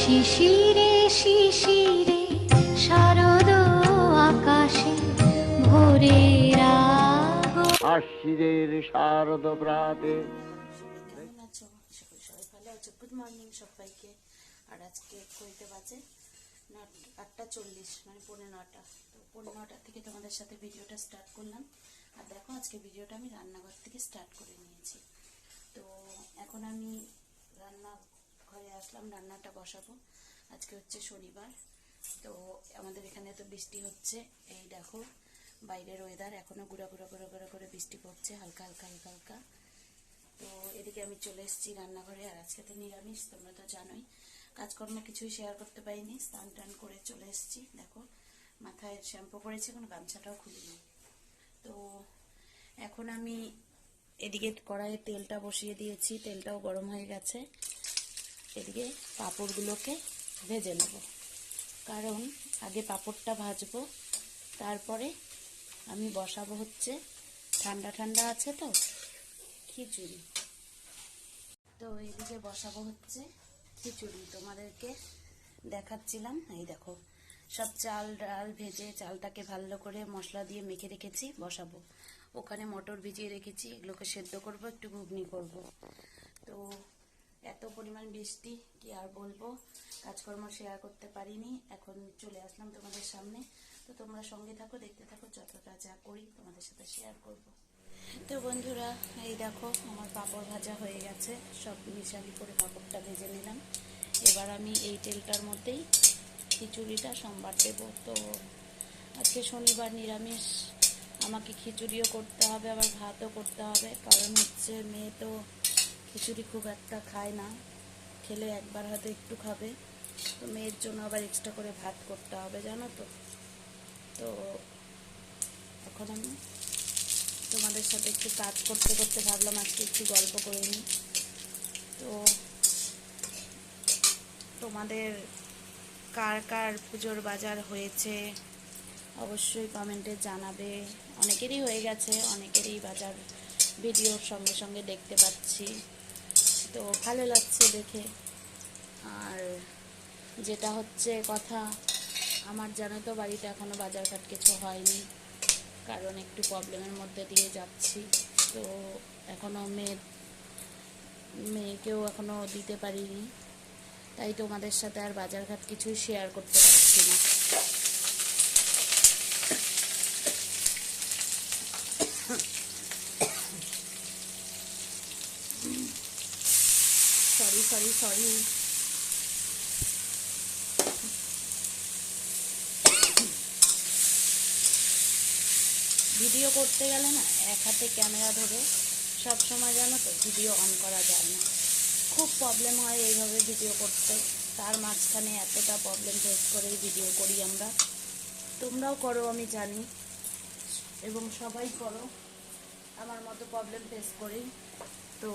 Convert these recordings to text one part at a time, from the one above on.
শিশিরে শিশিরে শারদ আকাশে ভোরের আশিদের শারদ প্রাতে গুড মর্নিং সবাইকে। আর আজকে কইতে বাজে আটটা চল্লিশ মানে পৌনে নটা। তো পৌনে নটা থেকে তোমাদের সাথে ভিডিওটা স্টার্ট করলাম। আর দেখো আজকে ভিডিওটা আমি রান্নাঘর থেকে স্টার্ট করে নিয়েছি। তো এখন আমি রান্না ঘরে আসলাম, রান্নাটা বসাবো। আজকে হচ্ছে শনিবার, তো আমাদের এখানে তো বৃষ্টি হচ্ছে। এই দেখো, বাইরের ওয়েদার এখনও গুঁড়া গুঁড়া গুঁড়া গুঁড়া করে বৃষ্টি পড়ছে, হালকা হালকা হালকা হালকা। তো এদিকে আমি চলে এসেছি রান্নাঘরে, আর আজকে তো নিরামিষ, তোমরা তো জানোই। কাজকর্ম কিছুই শেয়ার করতে পারিনি, স্নান টান করে চলে এসেছি। দেখো, মাথায় শ্যাম্পু করেছি কোনো গামছাটাও খুলিনি। তো এখন আমি এদিকে কড়াইয়ে তেলটা বসিয়ে দিয়েছি, তেলটাও গরম হয়ে গেছে। এদিকে পাঁপড়গুলোকে ভেজে নেব। কারণ আগে পাঁপড়টা ভাজবো, তারপরে আমি বসাবো হচ্ছে ঠান্ডা ঠান্ডা আছে তো, খিচুড়ি। তো এদিকে বসাবো হচ্ছে খিচুড়ি। তোমাদেরকে দেখাচ্ছিলাম, এই দেখো, সব চাল ডাল ভেজে চালটাকে ভালো করে মশলা দিয়ে মেখে রেখেছি, বসাবো। ওখানে মটর ভিজিয়ে রেখেছি, এগুলোকে সেদ্ধ করব, একটু ঘুগনি করব। তো এত পরিমাণ বৃষ্টি, কি আর বলব? কাজকর্ম শেয়ার করতে পারিনি, এখন চলে আসলাম তোমাদের সামনে। তো তোমরা সঙ্গে থাকো, দেখতে থাকো, যতটা যা করি তোমাদের সাথে শেয়ার করব। তো বন্ধুরা, এই দেখো, আমার পাঁপড় ভাজা হয়ে গেছে। সব মিশালি করে পাঁপড়টা ভেজে নিলাম। এবার আমি এই তেলটার মধ্যেই খিচুড়িটা, সোমবার দেব। তো আজকে শনিবার নিরামিষ। আমাকে খিচুড়িও করতে হবে, আবার ভাতও করতে হবে। কারণ হচ্ছে মেয়ে তো খিচুড়ি খুব একটা খায় না। খেলে একবার হয়তো একটু খাবে। তো মেয়ের জন্য আবার এক্সট্রা করে ভাত করতে হবে, জানো তো। তো এখন আমি তোমাদের সাথে একটু কাজ করতে করতে ভাবলাম আজকে একটু গল্প করে নিই। তো তোমাদের কার কার পুজোর বাজার হয়েছে? অবশ্যই কমেন্টে জানাবে। অনেকেরই হয়ে গেছে, অনেকেরই বাজার ভিডিওর সঙ্গে সঙ্গে দেখতে পাচ্ছি। তো ভালো লাগছে দেখে। আর যেটা হচ্ছে কথা, আমার জানো তো বাড়িতে এখনও বাজারঘাট কিছু হয়নি, কারণ একটু প্রবলেমের মধ্যে দিয়ে যাচ্ছি। তো এখনও মেয়ে, মেয়েকেও এখনও দিতে পারিনি, তাই তোমাদের সাথে আর বাজারঘাট কিছুই শেয়ার করতে পারছি না। সরি সরি ভিডিও করতে গেলে না, এক হাতে ক্যামেরা ধরে সব সময় জানো তো ভিডিও অন করা যায় না। খুব প্রবলেম হয় এইভাবে ভিডিও করতে। তার মাঝখানে এতটা প্রবলেম ফেস করেই ভিডিও করি আমরা। তোমরাও করো, আমি জানি। এবং সবাই করো। আমার মতো প্রবলেম ফেস করেই। তো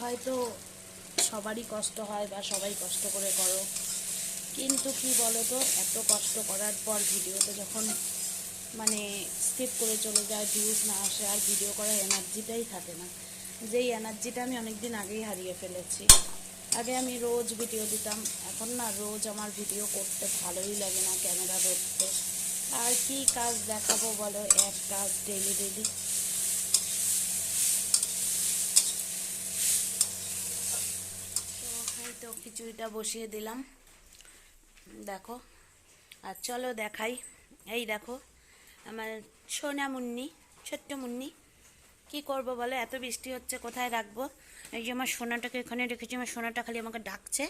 হয়তো সবারই কষ্ট হয় বা সবাই কষ্ট করে করো। কিন্তু কি বলো তো এত কষ্ট করার পর ভিডিওতে যখন মানে স্কিপ করে চলে যায় ভিউজ না আসে, আর ভিডিও করার এনার্জিটাই থাকে না। যেই এনার্জিটা আমি অনেক দিন আগেই হারিয়ে ফেলেছি। আগে আমি রোজ ভিডিও দিতাম, এখন না রোজ আমার ভিডিও করতে ভালোই লাগে না ক্যামেরা ধরতে। আর কি কাজ দেখাবো বলো, এক কাজ ডেলি ডেলি তো এই তো খিচুড়িটা বসিয়ে দিলাম। দেখো, আর চলো দেখাই। এই দেখো, আমার সোনা মুন্নি, ছোট্ট মুন্নি, কি করব বলো? এত বৃষ্টি হচ্ছে, কোথায় রাখব? এই যে আমার সোনাটাকে এখানে রেখেছি, আমার সোনাটা খালি আমাকে ডাকছে।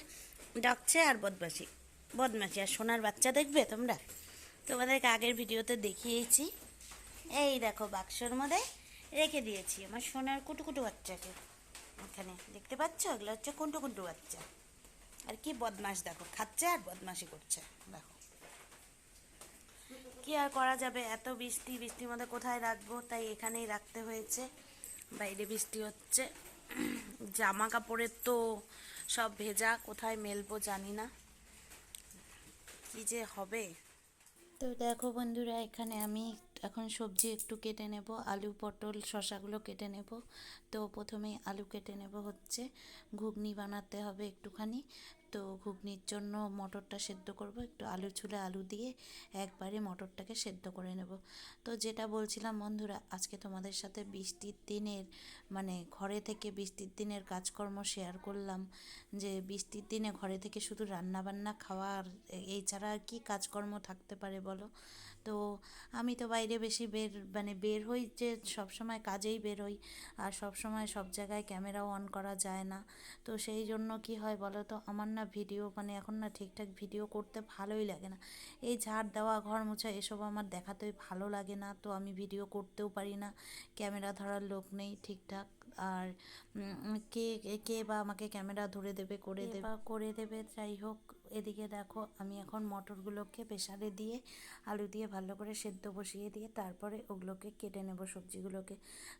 ডাকছে আর বদমাসি বদমাসি আর সোনার বাচ্চা দেখবে তোমরা? তোমাদেরকে আগের ভিডিওতে দেখিয়েছি। এই দেখো, বাক্সর মধ্যে রেখে দিয়েছি। আমার সোনার কুটু কুটু বাচ্চাকে। এখানে, দেখতে পাচ্ছ? এগুলো হচ্ছে কুন্টু কুন্টু বাচ্চা। আর কি বদমাস দেখো, খাচ্ছে আর বদমাসি করছে, দেখো। কি আর করা যাবে? এত বৃষ্টি, বৃষ্টির মধ্যে কোথায় রাখব? তাই এখানেই রাখতে হয়েছে। বাইরে বৃষ্টি হচ্ছে। জামা কাপড়ের তো সব ভেজা, কোথায় মেলবো জানি না। কি যে হবে? তো দেখো বন্ধুরা, এখানে আমি এখন সবজি একটু কেটে নেব, আলু, পটল, শশাগুলো কেটে নেব। তো প্রথমেই আলু কেটে নেব হচ্ছে। ঘুগনি বানাতে হবে একটুখানি। তো ঘুগনির জন্য মটরটা সেদ্ধ করব। একটু আলু ছুলে আলু দিয়ে একবারে মটরটাকে সেদ্ধ করে নেব। তো যেটা বলছিলাম বন্ধুরা, আজকে তোমাদের সাথে বৃষ্টির দিনের মানে ঘরে থেকে বৃষ্টির দিনের কাজকর্ম শেয়ার করলাম। যে বৃষ্টির দিনে ঘরে থেকে শুধু রান্নাবান্না খাওয়ার এই ছাড়া আর কি কাজকর্ম থাকতে পারে বলো? তো আমি তো বাইরে বেশি বের মানে বের হই যে সব সময় কাজেই বের হই। আর সব সময় সব জায়গায় ক্যামেরাও অন করা যায় না। তো সেই জন্য কি হয় বলো তো আমার না ভিডিও মানে এখন না ঠিকঠাক ভিডিও করতে ভালোই লাগে না। এই ঝাড় দেওয়া, ঘর মোছা এসব আমার দেখাতেই ভালো লাগে না। তো আমি ভিডিও করতেও পারি না। ক্যামেরা ধরার লোক নেই ঠিকঠাক। আর কে কে বা আমাকে ক্যামেরা ধরে দেবে করে দেবে। বা করে দেবে যাই হোক এদিকে দেখো আমি এখন মটরগুলোকে প্রেশারে দিয়ে আলু দিয়ে ভালো করে সেদ্ধ বসিয়ে দিয়ে তারপরে ওগুলোকে কেটে নেব সবজিগুলোকে।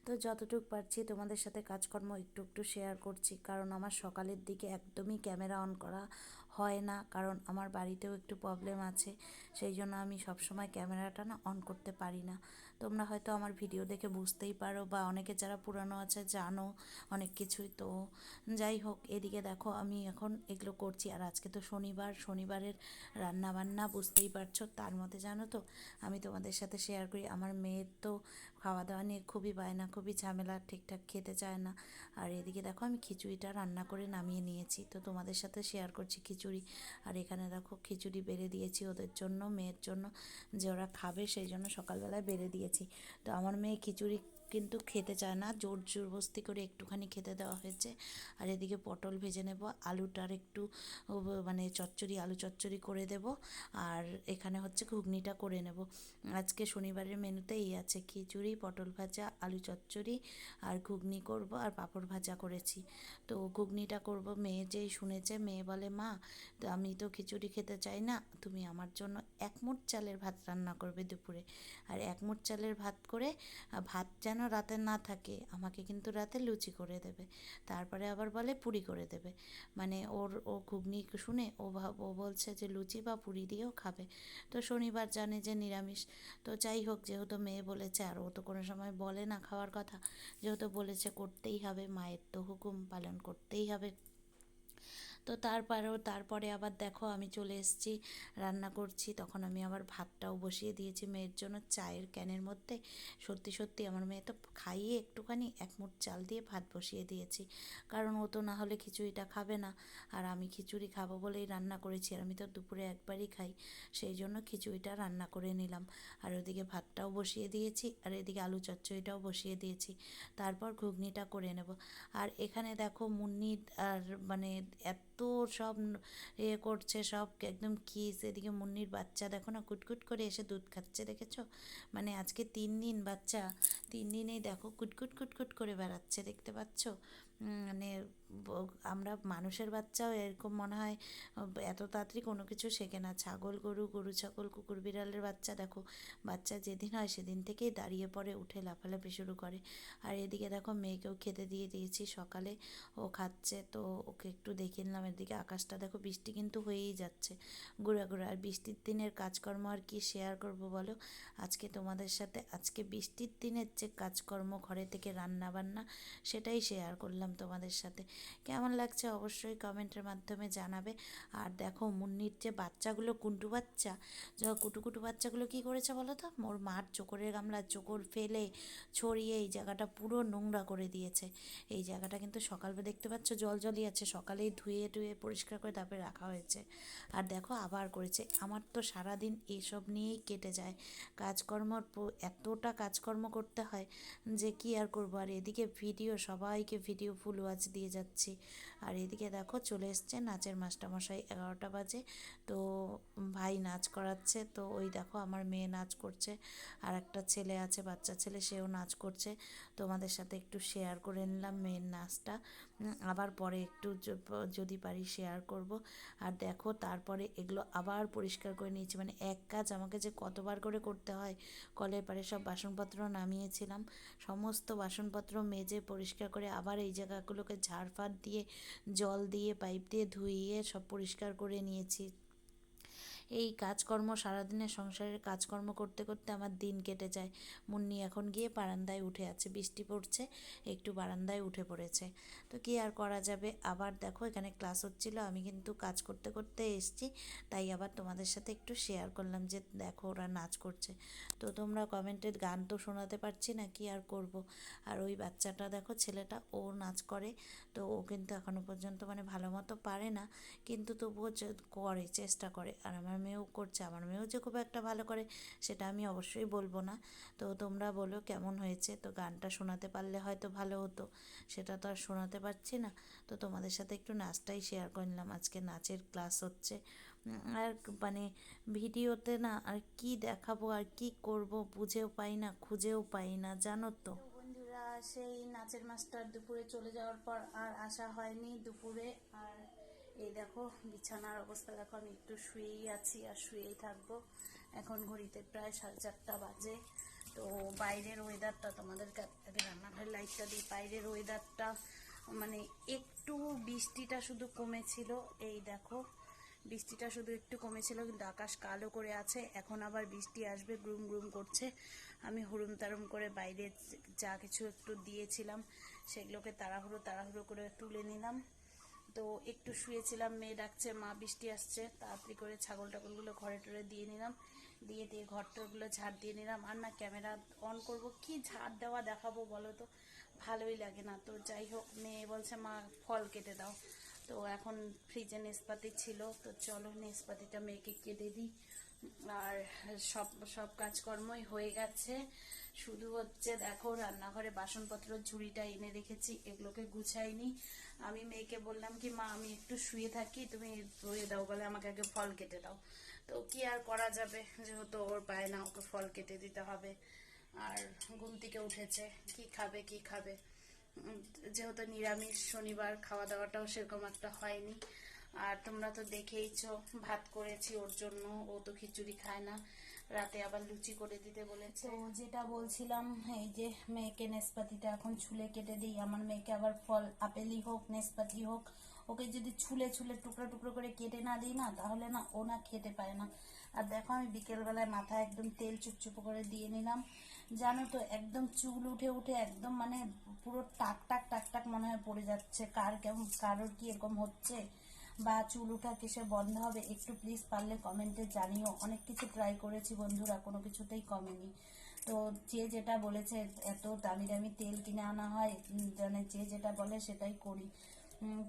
তো যতটুকু পারছি তোমাদের সাথে কাজকর্ম একটু একটু শেয়ার করছি কারণ আমার সকালের দিকে একদমই ক্যামেরা অন করা হয় না কারণ আমার বাড়িতেও একটু প্রবলেম আছে সেই জন্য আমি সবসময় ক্যামেরাটা না অন করতে পারি না। তোমরা হয়তো আমার ভিডিও দেখে বুঝতেই পারো বা অনেকে যারা পুরানো আছে জানো অনেক কিছুই। তো যাই হোক, এদিকে দেখো আমি এখন এগুলো করছি। আর আজকে তো শনিবার, শনিবারের রান্নাবান্না বুঝতেই পারছ। তার মধ্যে জানো তো, আমি তোমাদের সাথে শেয়ার করি। আমার মেয়ের তো খাওয়া দাওয়া নিয়ে খুবই বায়না, খুবই ঝামেলা, ঠিকঠাক খেতে চায় না। আর এদিকে দেখো, আমি খিচুড়িটা রান্না করে নামিয়ে নিয়েছি। তো তোমাদের সাথে শেয়ার করছি খিচুড়ি। আর এখানে দেখো, খিচুড়ি বেড়ে দিয়েছি ওদের জন্য, মেয়ের জন্য, যে ওরা খাবে সেই জন্য সকালবেলায় বেড়ে দিয়েছি। তো আমার মেয়ে খিচুড়ি কিন্তু খেতে চায় না। জোর জোরবস্তি করে একটুখানি খেতে দেওয়া হয়েছে। আর এদিকে পটল ভেজে নেব, আলুটার একটু মানে চচ্চড়ি, আলু চচ্চড়ি করে দেব। আর এখানে হচ্ছে ঘুগনিটা করে নেব। আজকে শনিবারের মেনুতে এই আছে, খিচুড়ি, পটল ভাজা, আলু চচ্চড়ি আর ঘুগনি করব আর পাঁপড় ভাজা করেছি। তো ঘুগনিটা করব মেয়ে যেই শুনেছে, মেয়ে বলে, মা, তো আমি তো খিচুড়ি খেতে চাই না, তুমি আমার জন্য এক মুঠ চালের ভাত রান্না করবে দুপুরে। আর এক মুঠ চালের ভাত করে ভাত যেন রাতে না থাকে, আমাকে কিন্তু রাতে লুচি করে দেবে। তারপরে আবার বলে পুরি করে দেবে। মানে ওর, ও ঘুগনি শুনে ও ভাব ও বলছে যে লুচি বা পুরি দিয়েও খাবে। তো শনিবার জানে যে নিরামিষ। তো যাই হোক, যেহেতু মেয়ে বলেছে, আর ও তো কোনো সময় বলে না খাওয়ার কথা, যেহেতু বলেছে করতেই হবে, মায়ের তো হুকুম পালন করতেই হবে। তো তারপরেও, তারপরে আবার দেখো আমি চলে এসেছি, রান্না করছি। তখন আমি আবার ভাতটাও বসিয়ে দিয়েছি মেয়ের জন্য চায়ের ক্যানের মধ্যে। সত্যি সত্যি আমার মেয়ে তো খাইয়ে একটুখানি এক মুঠ চাল দিয়ে ভাত বসিয়ে দিয়েছি। কারণ ও তো না হলে খিচুড়িটা খাবে না। আর আমি খিচুড়ি খাব বলেই রান্না করেছি আর আমি তো দুপুরে একবারই খাই। সেই জন্য খিচুড়িটা রান্না করে নিলাম। আর ওদিকে ভাতটাও বসিয়ে দিয়েছি আর এদিকে আলু চচ্চড়িটাও বসিয়ে দিয়েছি। তারপর ঘুগনিটা করে নেব। আর এখানে দেখো মুন্নি আর মানে এত সব ইয়ে এ করছে, সব একদম কিস, এদিকে মুন্নির বাচ্চা, দেখো না, কুটকুট করে এসে দুধ খাচ্ছে, দেখেছ? মানে আজকে তিন দিন বাচ্চা, তিন দিনেই দেখো, কুটকুট কুটকুট করে বেড়াচ্ছে, দেখতে পাচ্ছ? মানে আমরা মানুষের বাচ্চাও এরকম মনে হয় এত তাড়াতাড়ি কোনো কিছু শেখে না। ছাগল, গরু গরু ছাগল, কুকুর, বিড়ালের বাচ্চা, দেখো, বাচ্চা যেদিন হয় সেদিন থেকেই দাঁড়িয়ে পড়ে, উঠে লাফালাফি শুরু করে। আর এদিকে দেখো, মেয়েকেও খেতে দিয়ে দিয়েছি সকালে, ও খাচ্ছে, তো ওকে একটু দেখে নিলাম। এদিকে আকাশটা দেখো, বৃষ্টি কিন্তু হয়েই যাচ্ছে। ঘুরে আর বৃষ্টির দিনের কাজকর্ম আর কি শেয়ার করব বলো? আজকে তোমাদের সাথে, আজকে বৃষ্টির দিনের যে কাজকর্ম ঘরে থেকে রান্না বান্না সেটাই শেয়ার করলাম। তোমাদের সাথে। কেমন লাগছে অবশ্যই কমেন্টের মাধ্যমে জানাবে। আর দেখো মুন্নির যে বাচ্চাগুলো, কুন্টু বাচ্চা, যে, কুটু কুটু বাচ্চাগুলো কি করেছে বলো তো? ওর মার চোকরের গামলা চোকর ফেলে ছড়িয়ে এই জায়গাটা পুরো নোংরা করে দিয়েছে। এই জায়গাটা কিন্তু সকালবেলা দেখতে পাচ্ছ জল জলই আছে, সকালেই ধুয়ে টুয়ে পরিষ্কার করে তারপরে রাখা হয়েছে। আর দেখো আবার করেছে। আমার তো সারাদিন এসব নিয়েই কেটে যায়। কাজকর্মর প- এতটা কাজকর্ম করতে হয় যে কি আর করব? আর এদিকে ভিডিও, সবাইকে ভিডিও ফুল ওয়াচ দিয়ে যাচ্ছি। আর এদিকে দেখো চলে এসছে নাচের মাস্টারমশাই, এগারোটা বাজে। তো ভাই নাচ করাচ্ছে, তো ওই দেখো আমার মেয়ে নাচ করছে আর একটা ছেলে আছে, বাচ্চা ছেলে, সেও নাচ করছে। তোমাদের সাথে একটু শেয়ার করে নিলাম মেয়ের নাচটা। আবার পরে একটু যদি পারি শেয়ার করব। আর দেখো তারপরে এগুলো আবার পরিষ্কার করে নিয়েছি মানে এক কাজ আমাকে যে কতবার করে করতে হয়, কলের পারে সব বাসনপত্র নামিয়েছিলাম। সমস্ত বাসনপত্র মেজে পরিষ্কার করে আবার এই জায়গাগুলোকে ঝাড়ফাড় দিয়ে জল দিয়ে পাইপ দিয়ে ধুইয়ে সব পরিষ্কার করে নিয়েছি। এই কাজকর্ম সারাদিনের সংসারের কাজকর্ম করতে করতে আমার দিন কেটে যায়। মুন্নি এখন গিয়ে বারান্দায় উঠে আছে। বৃষ্টি পড়ছে, একটু বারান্দায় উঠে পড়েছে। তো কি আর করা যাবে? আবার দেখো, এখানে ক্লাস হচ্ছিল, আমি কিন্তু কাজ করতে করতে এসছি, তাই আবার তোমাদের সাথে একটু শেয়ার করলাম যে দেখো ওরা নাচ করছে। তো তোমরা কমেন্টে গান তো শোনাতে পারছি না, কি আর করব? আর ওই বাচ্চাটা দেখো, ছেলেটা, ও নাচ করে, তো ও কিন্তু এখনও পর্যন্ত মানে ভালো মতো পারে না, কিন্তু তবুও করে, চেষ্টা করে। আর আমার মেয়েও করছে, আমার মেয়েও যে খুব একটা ভালো করে সেটা আমি অবশ্যই বলব না। তো তোমরা বলো কেমন হয়েছে? তো গানটা শোনাতে পারলে হয়তো ভালো হতো, সেটা তো আর শোনাতে পারছি না। তো তোমাদের সাথে একটু নাচটাই শেয়ার করলাম আজকে নাচের ক্লাস হচ্ছে। আর মানে ভিডিওতে না আর কি দেখাবো, আর কি করব বুঝেও পাই না, খুঁজেও পাই না, জানো তো বন্ধুরা, সেই নাচের মাস্টার দুপুরে চলে যাওয়ার পর আর আসা হয়নি, দুপুরে আর এই দেখো, বিছানার অবস্থা দেখো, আমি একটু শুয়েই আছি আর শুয়েই থাকব। এখন ঘড়িতে প্রায় সাড়ে চারটা বাজে। তো বাইরের ওয়েদারটা তোমাদেরকে আগে রান্নাঘরের লাইটটা দিই। বাইরের ওয়েদারটা মানে একটু বৃষ্টিটা শুধু কমেছিল, এই দেখো। বৃষ্টিটা শুধু একটু কমেছিল, কিন্তু আকাশ কালো করে আছে। এখন আবার বৃষ্টি আসবে, গ্রুম গ্রুম করছে। আমি হুড়ুম তারুম করে বাইরে যা কিছু একটু দিয়েছিলাম, সেগুলোকে তাড়াহুড়ো তাড়াহুড়ো করে তুলে নিলাম। তো একটু শুয়েছিলাম, মেয়ে ডাকছে, মা বৃষ্টি আসছে, তাড়াতাড়ি করে ছাগল টাগলগুলো ঘরে টরে দিয়ে নিলাম, দিয়ে দিয়ে ঘর টরগুলো ঝাড় দিয়ে নিলাম। আর না, ক্যামেরা অন করব, কি ঝাড় দেওয়া দেখাবো বলো তো? ভালোই লাগে না। তো যাই হোক, মেয়ে বলছে, মা, ফল কেটে দাও। তো এখন ফ্রিজে নেসপাতি ছিল, তো চলো নেসপাতিটা মেয়েকে কেটে দিই। আর সব সব কাজকর্মই হয়ে গেছে। শুধু হচ্ছে দেখো রান্নাঘরে বাসনপত্র, ঝুড়িটা এনে রেখেছি, এগুলোকে গুছাইনি। আমি মেয়েকে বললাম কি, মা, আমি একটু শুয়ে থাকি, তুমি রয়ে দাও, বলে আমাকে আগে ফল কেটে দাও। তো কি আর করা যাবে? যেহেতু ওর পায় না ওকে ফল কেটে দিতে হবে। আর ঘুম থেকে উঠেছে, কি খাবে কি খাবে? যেহেতু নিরামিষ, শনিবার খাওয়া দাওয়াটাও সেরকম একটা হয়নি। আর তোমরা তো দেখেইছো, ভাত করেছি ওর জন্য, ও তো খিচুড়ি খায় না। রাতে আবার লুচি করে দিতে বলেছে। তো যেটা বলছিলাম, এই যে মেয়েকে নেসপাতিটা এখন ছুলে কেটে দিই। আমার মেয়েকে আবার ফল, আপেলই হোক, নেসপাতি হোক, ওকে যদি ছুলে ছুলে টুকরো টুকরো করে কেটে না দিই না, তাহলে না ও না খেতে পারে না। আর দেখো আমি বিকেলবেলায় মাথায় একদম তেল চুপচুপ করে দিয়ে নিলাম। জানো তো, একদম চুল উঠে উঠে একদম মানে পুরো টাক টাক টাক টাক মনে হয় পড়ে যাচ্ছে। কার কেমন, কারোর কি এরকম হচ্ছে? বা চুল উঠা কিসে বন্ধ হবে একটু প্লিজ পারলে কমেন্টে জানিও। অনেক কিছু ট্রাই করেছি বন্ধুরা, কোনো কিছুতেই কমেনি তো যে যেটা বলেছে, এত দামি দামি তেল কিনে আনা হয় মানে যে যেটা বলে সেটাই করি।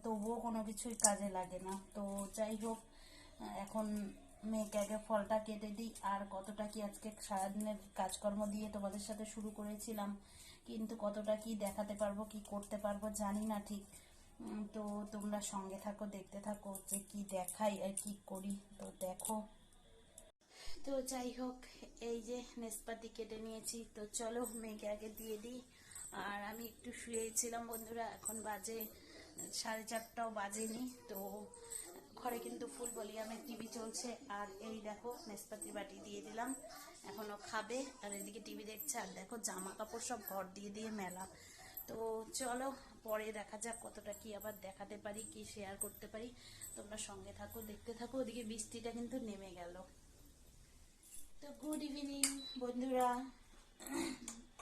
তবুও কোনো কিছুই কাজে লাগে না। তো যাই হোক, এখন মেয়েকে আগে ফলটা কেটে দিই। আর কতটা কি আজকে সারাদিনের কাজকর্ম দিয়ে তোমাদের সাথে শুরু করেছিলাম, কিন্তু কতটা কি দেখাতে পারব, কি করতে পারব জানি না ঠিক। তো তোমরা সঙ্গে থাকো, দেখতে থাকো যে কি দেখাই আর কি করি। তো দেখো। তো যাই হোক, এই যে নেসপাতি কেটে নিয়েছি। তো চলো, মেয়েকে আগে দিয়ে দিই। আর আমি একটু শুয়েছিলাম বন্ধুরা, এখন বাজে সাড়ে চারটাও বাজেনি। তো ঘরে কিন্তু ফুল বলিয়ামের টিভি চলছে। আর এই দেখো, নেসপাতি বাটি দিয়ে দিলাম। এখনও খাবে। আর এদিকে টিভি দেখছে, আর দেখো জামা কাপড় সব ঘর দিয়ে দিয়ে মেলা। তো চলো, পরে দেখা যাক কতটা কি আবার দেখাতে পারি, কি শেয়ার করতে পারি। তোমরা সঙ্গে থাকো, দেখতে থাকো, ওদিকে বৃষ্টিটা কিন্তু নেমে গেল। তো গুড ইভিনিং বন্ধুরা।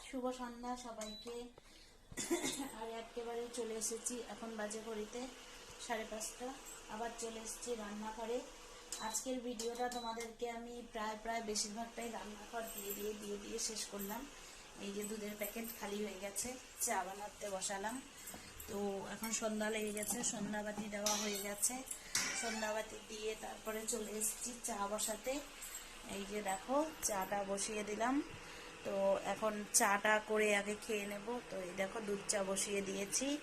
শুভ সন্ধ্যা সবাইকে। আর একেবারে চলে এসেছি এখন বাজে ঘড়িতে সাড়ে পাঁচটা। আবার চলে এসেছি রান্নাঘরে। আজকের ভিডিওটা তোমাদেরকে আমি প্রায় প্রায় বেশিরভাগটাই রান্নাঘর দিয়ে দিয়ে দিয়ে দিয়ে শেষ করলাম। এই যে দুধের প্যাকেট খালি হয়ে গেছে, চা বানাতে বসালাম। তো এখন সন্ধ্যা লেগে গেছে, সন্ধ্যাবাতি দেওয়া হয়ে গেছে। সন্ধ্যাবাতি দিয়ে তারপরে চলে এসেছি চা বসাতে। এই যে দেখো, চাটা বসিয়ে দিলাম। তো এখন চাটা করে আগে খেয়ে নেব। তো এই দেখো, দুধ চা বসিয়ে দিয়েছি।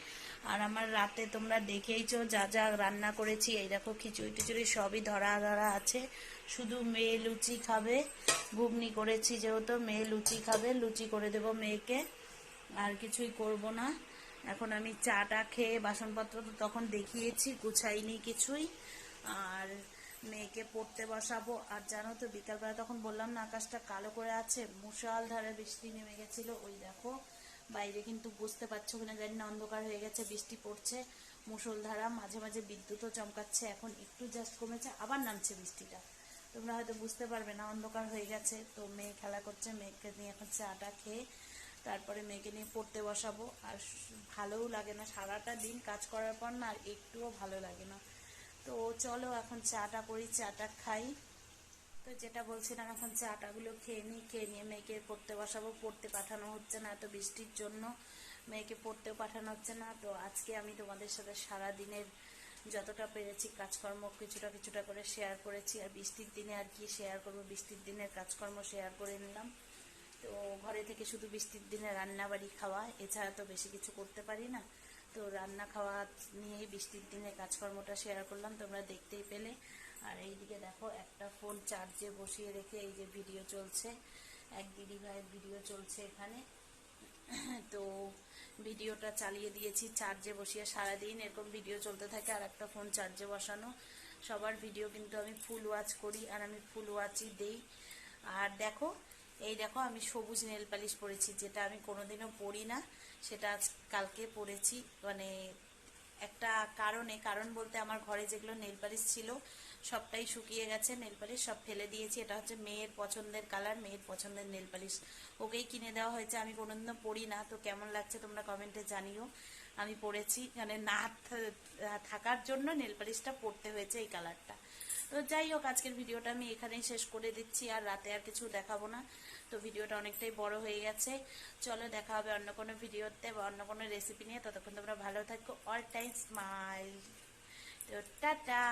আর আমার রাতে তোমরা দেখেইছো যা যা রান্না করেছি। এই দেখো, খিচুড়ি টিচুড়ি সবই ধরা ধরা আছে। শুধু মেয়ে লুচি খাবে। ঘুগনি করেছি যেহেতু, মেয়ে লুচি খাবে। লুচি করে দেব মেয়েকে। আর কিছুই করব না। এখন আমি চাটা খেয়ে বাসনপত্র তো তখন দেখিয়েছি, গুছাইনি কিছুই। আর মেয়েকে পড়তে বসাবো। আর জানো তো, বিকালবেলা তখন বললাম না, আকাশটা কালো করে আছে, মুষাল ধারে বৃষ্টি নেমে গেছিল। ওই দেখো, বাইরে কিন্তু বুঝতে পারছ কিনা জানি না, অন্ধকার হয়ে গেছে, বৃষ্টি পড়ছে মুষলধারা মাঝে মাঝে বিদ্যুৎও চমকাচ্ছে, এখন একটু জাস্ট কমেছে, আবার নামছে বৃষ্টিটা। তোমরা হয়তো বুঝতে পারবে না, অন্ধকার হয়ে গেছে, তো মেয়ে খেলা করছে, মেয়েকে নিয়ে এখন চাটা খেয়ে, তারপরে মেয়েকে নিয়ে পড়তে বসাবো। আর ভালোও লাগে না, সারাটা দিন কাজ করার পর না, আর একটুও ভালো লাগে না। তো চলো এখন চাটা করি, চাটা খাই। তো যেটা বলছিলাম, এখন চাটাগুলো খেয়ে নিই, খেয়ে নিয়ে মেয়েকে পড়তে বসাবো। পড়তে পাঠানো হচ্ছে না এত বৃষ্টির জন্য। মেয়েকে পড়তেও পাঠানো হচ্ছে না। তো আজকে আমি তোমাদের সাথে সারা দিনের যতটা পেরেছি কাজকর্ম, কিছুটা কিছুটা করে শেয়ার করেছি। আর বৃষ্টির দিনে আর কি শেয়ার করব? বৃষ্টির দিনের কাজকর্ম শেয়ার করে নিলাম। তো ঘরে থেকে শুধু বৃষ্টির দিনে রান্না বাড়ি খাওয়া, এছাড়া তো বেশি কিছু করতে পারি না। তো রান্না খাওয়া নিয়ে বৃষ্টির দিনে কাজকর্মটা শেয়ার করলাম, তোমরা দেখতেই পেলে। আর এইদিকে দেখো, একটা ফোন চার্জে বসিয়ে রেখে এই যে ভিডিও চলছে। এক দিদি ভাইয়ের ভিডিও চলছে এখানে। তো ভিডিওটা চালিয়ে দিয়েছি চার্জে বসিয়ে সারাদিন এরকম ভিডিও চলতে থাকে আর একটা ফোন চার্জে বসানো। সবার ভিডিও কিন্তু আমি ফুল ওয়াচ করি আর আমি ফুল ওয়াচই দেই। আর দেখো, এই দেখো আমি সবুজ নেল পালিশ পরেছি, যেটা আমি কোনোদিনও পরি না। সেটা আজ কালকে পরেছি মানে একটা কারণে, কারণ বলতে আমার ঘরে যেগুলো নেল পালিশ ছিল, সবটাই শুকিয়ে গেছে নেল পালিশ সব ফেলে দিয়েছি। এটা হচ্ছে মেয়ের পছন্দের কালার মেয়ের পছন্দের নেল পালিশ ওকেই কিনে দেওয়া হয়েছে, আমি কোনোদিনও পরি না। তো কেমন লাগছে তোমরা কমেন্টে জানিও। আমি পরেছি মানে না থাকার জন্য নেল পালিশটা পরতে হয়েছে এই কালারটা তো যাই হোক, আজকের ভিডিওটা আমি এখানেই শেষ করে দিচ্ছি, আর রাতে আর কিছু দেখাবো না। তো ভিডিওটা অনেকটাই বড় হয়ে গেছে। চলো, দেখা হবে অন্য কোনো ভিডিওতে বা অন্য কোনো রেসিপি নিয়ে। ততক্ষণ তোমরা ভালো থাকো। অল টাইম স্মাইল তো টাটা!